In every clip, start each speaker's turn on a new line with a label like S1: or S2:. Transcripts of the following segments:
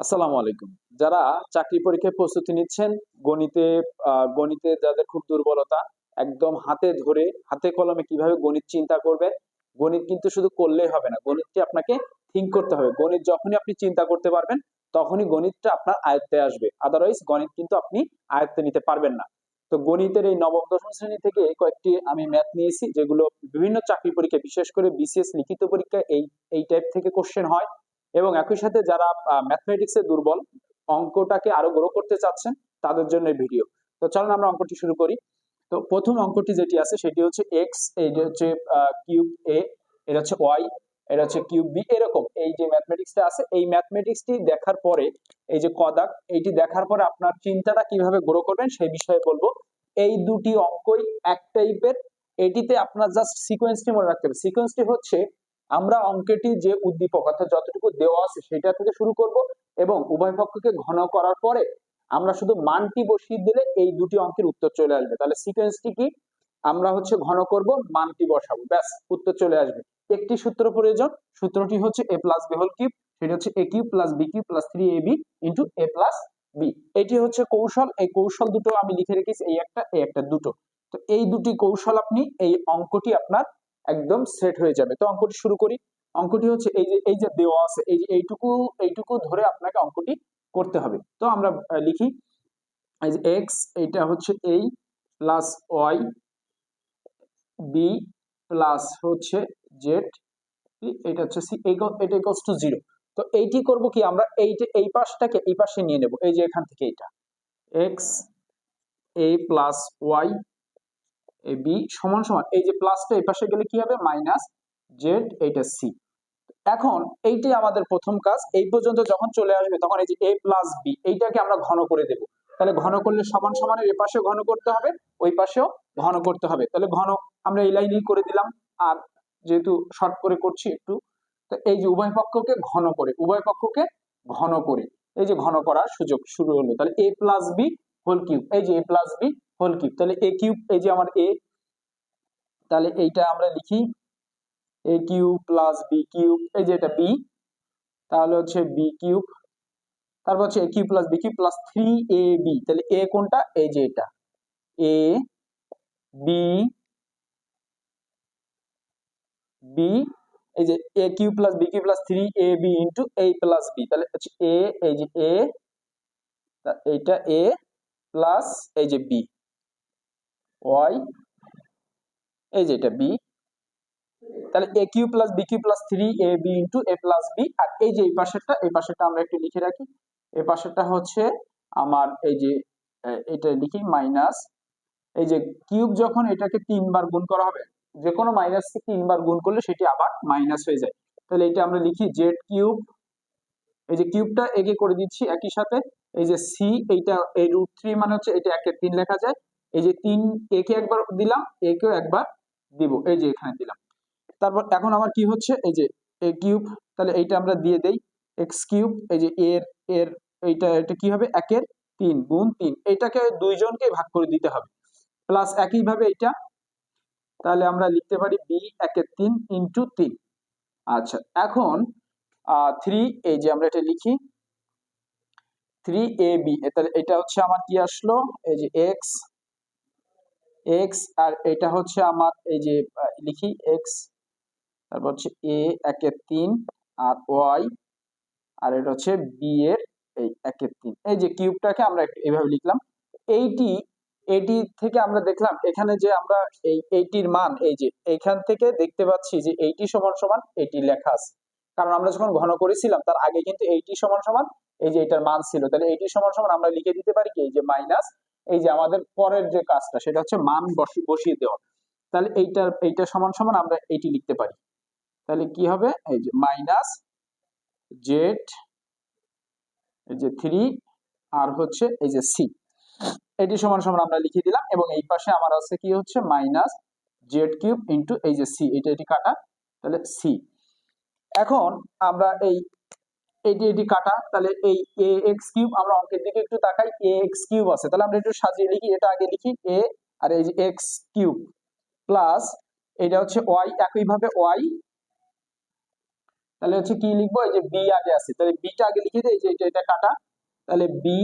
S1: আসসালামু আলাইকুম। যারা চাকরি পরীক্ষায় প্রস্তুতি নিচ্ছেন, গণিতে গণিতে যাদের খুব দুর্বলতা, একদম হাতে ধরে, হাতে কলমে কীভাবে গণিত চিন্তা করবেন, গণিত কিন্তু শুধু করলেই হবে না গণিতটি আপনাকে থিঙ্ক করতে হবে। গণিত যখনই আপনি চিন্তা করতে পারবেন, তখনই গণিতটা আপনার আয়ত্তে আসবে। আদারওয়াইজ গণিত কিন্তু আপনি আয়ত্তে নিতে পারবেন না। তো গণিতের এই নবম, দশম শ্রেণি থেকে কয়েকটি আমি ম্যাথ নিয়েছি, যেগুলো বিভিন্ন চাকরি পরীক্ষা বিশেষ করে বিসিএস লিখিত পরীক্ষা এই এই টাইপ থেকে কোশ্চেন হয়। এবং একই সাথে যারা ম্যাথমেটিক্সে দুর্বল, অঙ্কটাকে আরও গ্রো করতে চাচ্ছেন, তাদের জন্য ভিডিও তো চলুন আমরা অঙ্কটি শুরু করি। তো প্রথম অঙ্কটি যেটি আছে, সেটি হচ্ছে এক্স এইটা হচ্ছে কিউব এ এটা হচ্ছে ওয়াই এটা হচ্ছে কিউব বি এরকম। এই যে ম্যাথমেটিক্সটা আছে, এই ম্যাথমেটিক্সটি দেখার পরে, এই যে কদাক এইটি দেখার পরে আপনার চিন্তাটা কীভাবে গ্রো করবেন, সেই বিষয়ে বলব। এই দুটি অঙ্কই এক টাইপের এটিতে আপনার জাস্ট সিকোয়েন্সটি মনে রাখতে হবে। সিকোয়েন্সটি হচ্ছে আমরা অঙ্কেটি যে উদ্দীপক, অর্থাৎ যতটুকু দেওয়া আছে সেটা থেকে শুরু করব এবং উভয় পক্ষকে ঘন করার পরে আমরা শুধু মানটি বসিয়ে দিলে এই দুটি অঙ্কের উত্তর চলে আসবে। তাহলে সিকোয়েন্সটি কি? আমরা হচ্ছে ঘন করব, মানটি বসাবো, ব্যাস, উত্তর চলে আসবে। একটি সূত্র প্রয়োজন, সূত্রটি হচ্ছে A plus B whole cube সেটা হচ্ছে A cube plus B cube plus three A B into A plus B এটি হচ্ছে কৌশল, এই কৌশল দুটো আমি লিখে রেখেছি, এই একটা এই একটা, দুটো। তো এই দুটি কৌশল আপনি, এই অঙ্কটি আপনার একদম সেট হয়ে যাবে। তো অঙ্কটি শুরু করি। অঙ্কটি হচ্ছে এই যে এই যে দেওয়া আছে, এই যে এইটুকু এইটুকু ধরে আপনাকে অঙ্কটি করতে হবে। তো আমরা লিখি, এই যে এক্স এইটা হচ্ছে এই প্লাস ওয়াই বি প্লাস হচ্ছে জেড এটা হচ্ছে সি এটা ইকলস টু জিরো তো এইটি করব কি, আমরা এইটা, এই পাশটাকে, এই পাশে নিয়ে নেব। এই যে এখান থেকে এইটা। X A plus Y A B সমান সমান, এই যে প্লাসটা এই পাশে গেলে কি হবে? মাইনাস জেড এইটা সি এখন এইটাই আমাদের প্রথম কাজ। এই পর্যন্ত যখন চলে আসবে, তখন এই যে এ প্লাস বি এইটাকে আমরা ঘন করে দেব। তাহলে ঘন করলে সমান সমানের এ পাশেও ঘন করতে হবে, ওই পাশেও ঘন করতে হবে। তাহলে ঘন আমরা এই লাইনেই করে দিলাম। আর যেহেতু শর্ট করে করছি একটু, তো এই যে উভয় পক্ষকে ঘন করে, উভয় পক্ষকে ঘন করে, এই যে ঘন করার সুযোগ শুরু হলো। তাহলে A plus B whole cube এই যে A plus B whole cube তাহলে এ কিউব এই যে আমার এ তাহলে এইটা আমরা লিখি A cube plus B cube এই যে এটা বি তাহলে হচ্ছে বি কিউব তারপর হচ্ছে A cube plus B cube plus three A B তাহলে এ কোনটা? এই যে এটা এ বি বি এই যে A cube plus B cube plus three A B into A plus B তাহলে হচ্ছে এ এই যে এ এইটা এ প্লাস এই যে বি ওয়াই এই যে এটা বি তাহলে A cube plus B cube plus three A B into A plus B আর এই যে এই পাশেরটা এই পাশেরটা আমরা একটু লিখে রাখি। এই পাশেরটা হচ্ছে আমার এই যে এটা লিখি মাইনাস এই যে কিউব যখন এটাকে তিনবার গুণ করা হবে যে কোনো মাইনাসকে তিনবার গুণ করলে সেটি আবার মাইনাস হয়ে যায়। তাহলে এটা আমরা লিখি জেড কিউব এই যে কিউবটা একে করে দিচ্ছি একই সাথে। এই যে সি এইটা এই রুট থ্রি মানে হচ্ছে এটা একে তিন লেখা যায়। এই যে তিন একে একবার দিলাম একেও একবার দিব। এই যে এখানে দিলাম। তারপর এখন আমার কি হচ্ছে? এই যে এ কিউব, তাহলে এইটা আমরা দিয়ে দেই। এক্স কিউব, এই যে এর এর, এইটা, এটা কি হবে? একের তিন, গুণ তিন। এইটাকে দুইজনকে ভাগ করে দিতে হবে। প্লাস একইভাবে এইটা, তাহলে আমরা লিখতে পারি বি একের তিন ইন্টু তিন। আচ্ছা এখন থ্রি এই যে আমরা এটা লিখি। থ্রি তাহলে এটা হচ্ছে আমার কি আসলো? এই যে আর এটা হচ্ছে আমার এই যে লিখি তারপর হচ্ছে আর আর এটা হচ্ছে বি এর এই একের তিন। এই যে কিউবটাকে আমরা এইভাবে লিখলাম। এইটি এইটি থেকে আমরা দেখলাম এখানে যে আমরা এই এইটির মান, এই যে এইখান থেকে দেখতে পাচ্ছি যে এইটি সমান সমান এইটি লেখা আছে। কারণ আমরা যখন ঘন করেছিলাম, তার আগে কিন্তু এইটি সমান সমান এই যে এটার মান ছিল। তাহলে এইটি সমান সমান আমরা লিখে দিতে পারি কি? এই যে মাইনাস এই যে আমাদের পরের যে কাজটা, সেটা হচ্ছে মান বসি- বসিয়ে দেওয়া। তাহলে এইটার, এইটা সমান সমান আমরা এইটি লিখতে পারি। তাহলে কি হবে? এই যে মাইনাস জেড এই যে থ্রি আর হচ্ছে এই যে সি এটি সমান সমান আমরা লিখে দিলাম এবং এই পাশে আমার আছে কি হচ্ছে? মাইনাস জেড কিউব ইন্টু এই যে সি এটা এটি কাটা। তাহলে সি এখন আমরা এই এটি এটি কাটা, তাহলে এই এ এক্স কিউব আমরা অঙ্কের দিকে একটু তাকাই এ এক্স কিউব আছে। তাহলে আমরা একটু সাজিয়ে লিখি, এটা আগে লিখি এ আর এই যে এক্স কিউব প্লাস এটা হচ্ছে ওয়াই একইভাবে ওয়াই তাহলে হচ্ছে কি লিখব? এই যে বি আগে আছে। তাহলে বিটা আগে লিখে দিই যে এটা এটা কাটা। তাহলে বি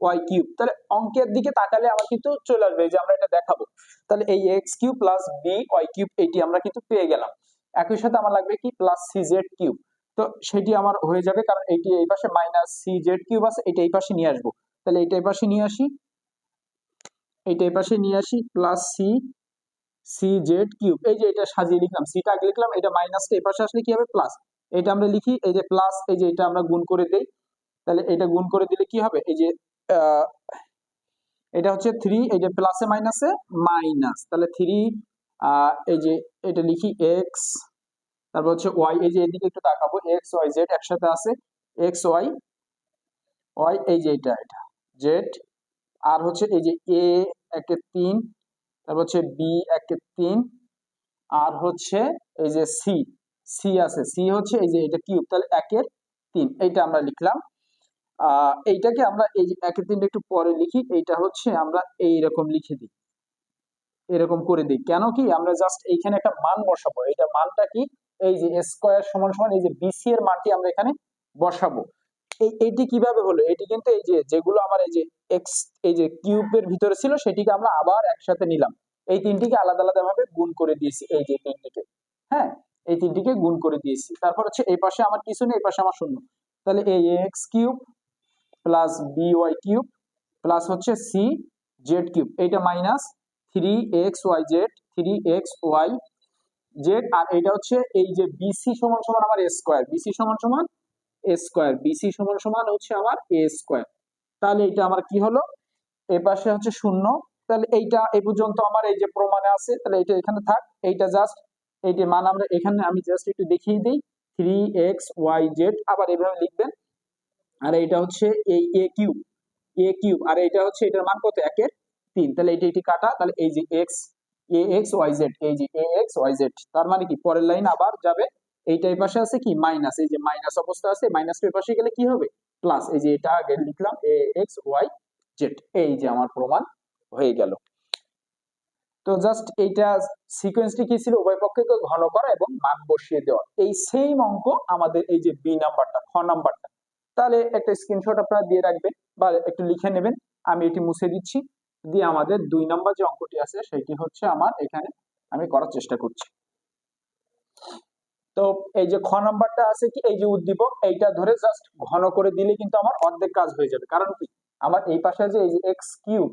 S1: ওয়াই কিউব তাহলে অঙ্কের দিকে তাকালে আমার কিন্তু চলে আসবে যে আমরা এটা দেখাবো। তাহলে এই X cube plus B Y cube এইটি আমরা কিন্তু পেয়ে গেলাম। একই সাথে আমার লাগবে কি? প্লাস সি জেড কিউব তো সেটি আমার হয়ে যাবে কারণ এইটি এই পাশে মাইনাস সি জেড কিউব আছে, এটা এই পাশে নিয়ে আসব। তাহলে এটা এই পাশে নিয়ে আসি। এইটা এই পাশে নিয়ে আসি plus C C Z cube এই যে এটা সাজিয়ে লিখলাম সিটা আগে লিখলাম, এটা মাইনাসটা এই পাশে আসলে কি হবে? প্লাস এটা আমরা লিখি, এই যে প্লাস এই যে এটা আমরা গুণ করে দেই। তাহলে এটা গুণ করে দিলে কি হবে? এই যে এটা হচ্ছে থ্রি এই যে প্লাসে মাইনাসে মাইনাস তাহলে থ্রি এই যে এটা লিখি এক্স তারপর হচ্ছে ওয়াই এই যে এদিকে একটু তাকাবো এক্স ওয়াই জেড একসাথে আছে এক্স ওয়াই ওয়াই এই যে এটা এটা জেড আর হচ্ছে এই যে এ একে তিন, তারপর হচ্ছে বি একে তিন, আর হচ্ছে এই যে সি সি আছে সি হচ্ছে এই যে এটা কিউব তাহলে একের তিন, এইটা আমরা লিখলাম। এইটাকে আমরা এই যে একের তিনটা একটু পরে লিখি, এইটা হচ্ছে আমরা এইরকম লিখে দিই। এরকম করে দিই। কেন কি? আমরা জাস্ট এইখানে একটা মান বসাবো। এটা মানটা কি? এই যে স্কোয়ার সমান সমান এই যে বিসি এর মানটি আমরা এখানে বসাবো। এই, এইটি কীভাবে হলো? এটি কিন্তু এই যে, যেগুলো আমার এই যে এক্স এই যে কিউবের ভিতরে ছিল, সেটিকে আমরা আবার একসাথে নিলাম। এই তিনটিকে আলাদা আলাদা ভাবে গুণ করে দিয়েছি এই যে তিনটিকে। হ্যাঁ? এই তিনটিকে গুণ করে দিয়েছি। তারপর হচ্ছে এই পাশে আমার কিছু নেই, এই পাশে আমার শূন্য। তাহলে এই X cube plus B Y cube plus হচ্ছে সি জেড কিউব এইটা minus three X Y Z three X Y Z আর এটা হচ্ছে এই যে বিসি সমান সমান আমার এ স্কোয়ার বিসি সমান সমান এ স্কোয়ার বিসি সমান সমান হচ্ছে আমার এ স্কোয়ার তাহলে এটা আমার কি হলো? এ পাশে হচ্ছে শূন্য। তাহলে এইটা এই পর্যন্ত আমার এই যে প্রমাণে আছে, তাহলে এটা এখানে থাক, এইটা জাস্ট এইটা মান আমরা এখানে আমি জাস্ট একটু দেখিয়ে দিই থ্রি এক্স ওয়াই জেড আবার এইভাবে লিখবেন। আর এইটা হচ্ছে এই এ কিউব এ কিউব আর এইটা হচ্ছে এটার মান কত? একের। তিন, তাহলে এইটা এটি কাটা, তাহলে এই যে X A X Y Z এই যে এ এক্স ওয়াই জেড তার মানে কি? পরের লাইন আবার যাবে এইটা এই পাশে আছে কি? মাইনাস এই যে মাইনাস অবস্থা আছে মাইনাস এর পাশে গেলে কি হবে? প্লাস এই যে এটা আগে লিখলাম এ এক্স ওয়াই জেড এই যে আমার প্রমাণ হয়ে গেল। তো জাস্ট এইটা সিকোয়েন্সটি কি ছিল? উভয় পক্ষকে ঘন করা এবং মান বসিয়ে দেওয়া। এই সেম অঙ্ক আমাদের এই যে বি নাম্বারটা খ নাম্বারটা তাহলে একটা স্ক্রিনশট আপনারা দিয়ে রাখবেন বা একটু লিখে নেবেন, আমি এটি মুছে দিচ্ছি। দিয়ে আমাদের দুই নাম্বার যে অঙ্কটি আছে সেটি হচ্ছে আমার এখানে আমি করার চেষ্টা করছি। তো এই যে খ নাম্বারটা আছে কি, এই যে উদ্দীপক, এইটা ধরে জাস্ট ঘন করে দিলে কিন্তু আমার অর্ধেক কাজ হয়ে যাবে। কারণ কি? আমার এই পাশে আছে এই যে এক্স কিউব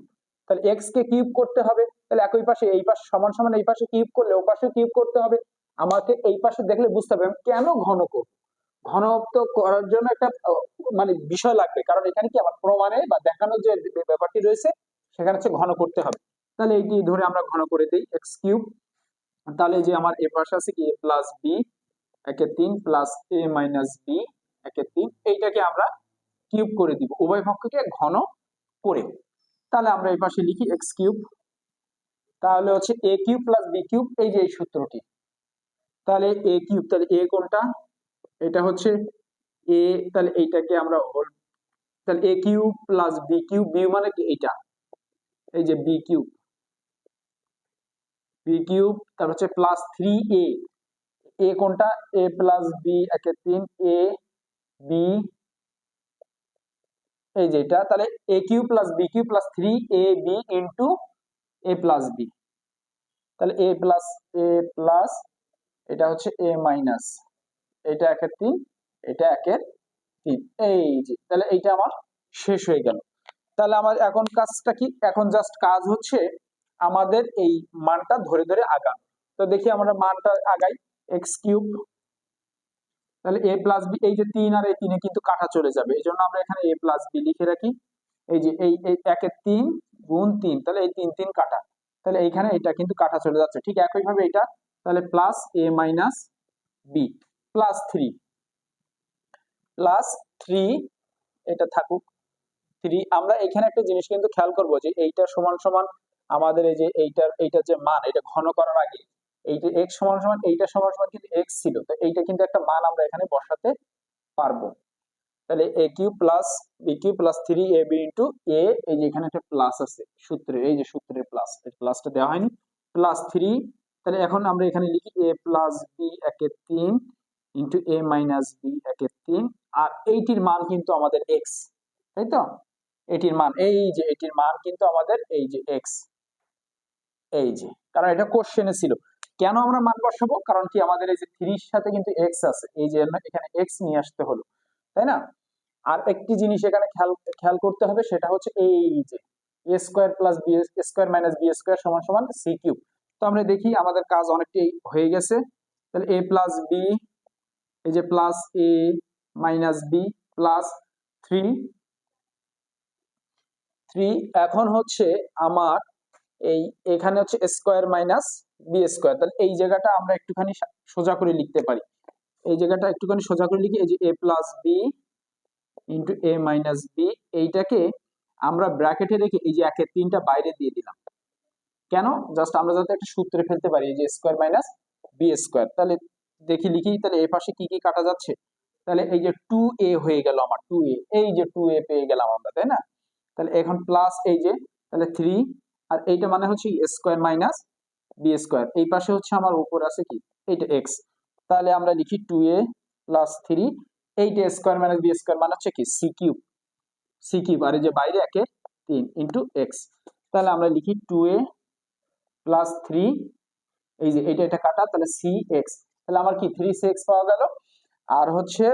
S1: তাহলে এক্স কে কিউব করতে হবে। তাহলে একই পাশে এই পাশে সমান সমান এই পাশে কিউব করলে ও পাশে কিউব করতে হবে। আমাকে এই পাশে দেখলে বুঝতে হবে কেন ঘন করব? ঘনত্ব করার জন্য একটা মানে বিষয় লাগবে। কারণ এখানে কি আমার প্রমাণে বা দেখানোর যে ব্যাপারটি রয়েছে সেখানে হচ্ছে ঘন করতে হবে। তাহলে এইটি ধরে আমরা ঘন করে দিই এক্স কিউব তাহলে যে আমার এ পাশে আছে কি? এ প্লাস বি একে তিন প্লাস এ মাইনাস বি একে তিন। এইটাকে আমরা কিউব করে দিব। উভয় পক্ষকে ঘন করে। তাহলে আমরা এই পাশে লিখি এক্স কিউব তাহলে হচ্ছে A cube plus B cube এই যে এই সূত্রটি। তাহলে এ কিউব তাহলে এ কোনটা? এটা হচ্ছে এ তাহলে এইটাকে আমরা হোল তাহলে A cube plus B cube B মানে কি? এইটা। এই যে বি কিউব বি কিউব তারপর হচ্ছে প্লাস থ্রি এ এ কোনটা? এ প্লাস বি একে তিন এ বি এই যেটা তাহলে A cube plus B cube plus three A B into A plus B তাহলে এ প্লাস এ প্লাস এটা হচ্ছে এ মাইনাস এটা একের তিন, এটা একের তিন, এই যে, তাহলে এইটা আমার শেষ হয়ে গেল। তাহলে আমার এখন কাজটা কি? এখন জাস্ট কাজ হচ্ছে আমাদের এই মানটা ধরে ধরে আগান। তো দেখি আমরা মানটা আগাই। এক্স কিউব তাহলে এ প্লাস বি এই যে তিন আর এই তিনে কিন্তু কাটা চলে যাবে। এই জন্য আমরা এখানে এ প্লাস বি লিখে রাখি। এই যে এই একের তিন গুণ তিন, তাহলে এই তিন তিন কাটা। তাহলে এইখানে এটা কিন্তু কাটা চলে যাচ্ছে। ঠিক একইভাবে এটা, তাহলে plus A minus B plus three plus three এটা থাকুক। থ্রি আমরা এখানে একটা জিনিস কিন্তু খেয়াল করব যে এইটা সমান সমান আমাদের এই যে এইটার এইটার যে মান, এটা ঘন করার আগে এইটা এক্স সমান সমান, এইটা সমান সমান কিন্তু এক্স ছিল। তো এইটা কিন্তু একটা মান আমরা এখানে বসাতে পারব। তাহলে A cube plus B cube plus three A B into A এই যে এখানে একটা প্লাস আছে সূত্রের, এই যে সূত্রের প্লাস, এই প্লাসটা দেওয়া হয়নি। প্লাস থ্রি তাহলে এখন আমরা এখানে লিখি এ প্লাস বি একে তিন ইন্টু এ মাইনাস বি একে তিন, আর এইটির মান কিন্তু আমাদের এক্স তাই তো? এটির মান, এই যে এটির মান কিন্তু আমাদের এই যে এক্স এই যে, কারণ এটা কোশ্চেনে ছিল। কেন আমরা মান বসাবো? কারণ কি আমাদের এই যে থ্রির সাথে কিন্তু এক্স আছে, এই যে এখানে এক্স নিয়ে আসতে হলো, তাই না? আর একটি জিনিস এখানে খেয়াল খেয়াল করতে হবে, সেটা হচ্ছে এই যে A square plus B square minus B square সমান সমান সি কিউব তো আমরা দেখি আমাদের কাজ অনেকটাই হয়ে গেছে। তাহলে এ প্লাস বি এই যে plus A minus B plus three three এখন হচ্ছে আমার এই এখানে হচ্ছে স্কোয়ার মাইনাস বি স্কোয়ার তাহলে এই জায়গাটা আমরা একটুখানি সোজা করে লিখতে পারি। এই জায়গাটা একটুখানি সোজা করে লিখি, এই যে A plus B into A minus B এইটাকে আমরা ব্র্যাকেটে রেখে এই যে একের তিনটা বাইরে দিয়ে দিলাম। কেন? জাস্ট আমরা যাতে একটা সূত্রে ফেলতে পারি, এই যে স্কোয়ার মাইনাস বি স্কোয়ার তাহলে দেখি, লিখি, তাহলে এ পাশে কি কি কাটা যাচ্ছে? তাহলে এই যে টু এ হয়ে গেল আমার টু এ এই যে টু এ পেয়ে গেলাম আমরা, তাই না? তাহলে এখন প্লাস এই যে, তাহলে থ্রি আর এইটা মানে হচ্ছে স্কোয়ার মাইনাস বি স্কোয়ার এই পাশে হচ্ছে আমার উপর আছে কি? এইটা এক্স তাহলে আমরা লিখি টু এ প্লাস থ্রি এইটা স্কোয়ার মাইনাস বি স্কোয়ার মানে হচ্ছে কি? সি কিউব সি কিউব আর এই যে বাইরে একে তিন ইন্টু এক্স তাহলে আমরা লিখি টু এ প্লাস থ্রি এই যে এটা এটা কাটা, তাহলে সি এক্স তাহলে আমার কি থ্রি সি এক্স পাওয়া গেল? আর হচ্ছে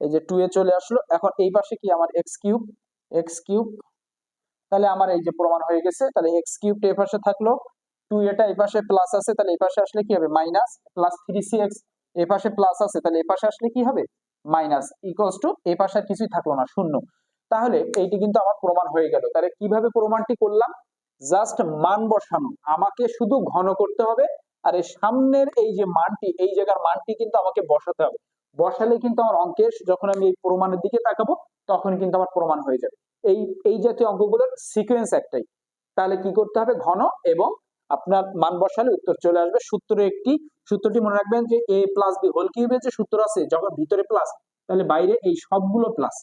S1: এই যে টু এ চলে আসলো। এখন এই পাশে কি আমার এক্স কিউব এক্স কিউব তাহলে আমার এই যে প্রমাণ হয়ে গেছে, তাহলে এক্স কিউবটা এই পাশে থাকল টু এটা এই পাশে প্লাস আছে, তাহলে এই পাশে আসলে কি হবে? Minus plus three C X এই পাশে প্লাস আছে, তাহলে এই পাশে আসলে কি হবে? মাইনাস ইকুয়ালস টু এই পাশে আর কিছুই থাকল না, শূন্য। তাহলে এইটি কিন্তু আমার প্রমাণ হয়ে গেল। তাহলে কীভাবে প্রমাণটি করলাম? জাস্ট মান বসানো। আমাকে শুধু ঘন করতে হবে, আর এই সামনের এই যে মানটি, এই জায়গার মানটি কিন্তু আমাকে বসাতে হবে। বসালে কিন্তু আমার অঙ্কের যখন আমি এই প্রমাণের দিকে তাকাবো, তখন কিন্তু আমার প্রমাণ হয়ে যাবে। এই এই জাতীয় অঙ্কগুলোর সিকোয়েন্স একটাই। তাহলে কি করতে হবে? ঘন এবং আপনার মান বসালে উত্তর চলে আসবে। সূত্র একটি, সূত্রটি মনে রাখবেন যে এ প্লাস বি হোল কিউবের যে সূত্র আছে, যখন ভিতরে প্লাস তাহলে বাইরে এই সবগুলো প্লাস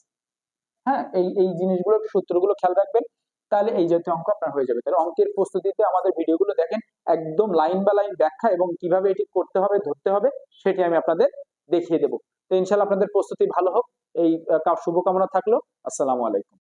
S1: হ্যাঁ? এই এই জিনিসগুলো, সূত্রগুলো খেয়াল রাখবেন, তাহলে এই জাতীয় অঙ্ক আপনার হয়ে যাবে। তাহলে অঙ্কের প্রস্তুতিতে আমাদের ভিডিওগুলো দেখেন, একদম লাইন বা লাইন ব্যাখ্যা এবং কীভাবে এটি করতে হবে, ধরতে হবে, সেটি আমি আপনাদের দেখিয়ে দেবো। তো ইনশাল্লাহ আপনাদের প্রস্তুতি ভালো হোক। এই শুভকামনা থাকল। আসসালামু আলাইকুম।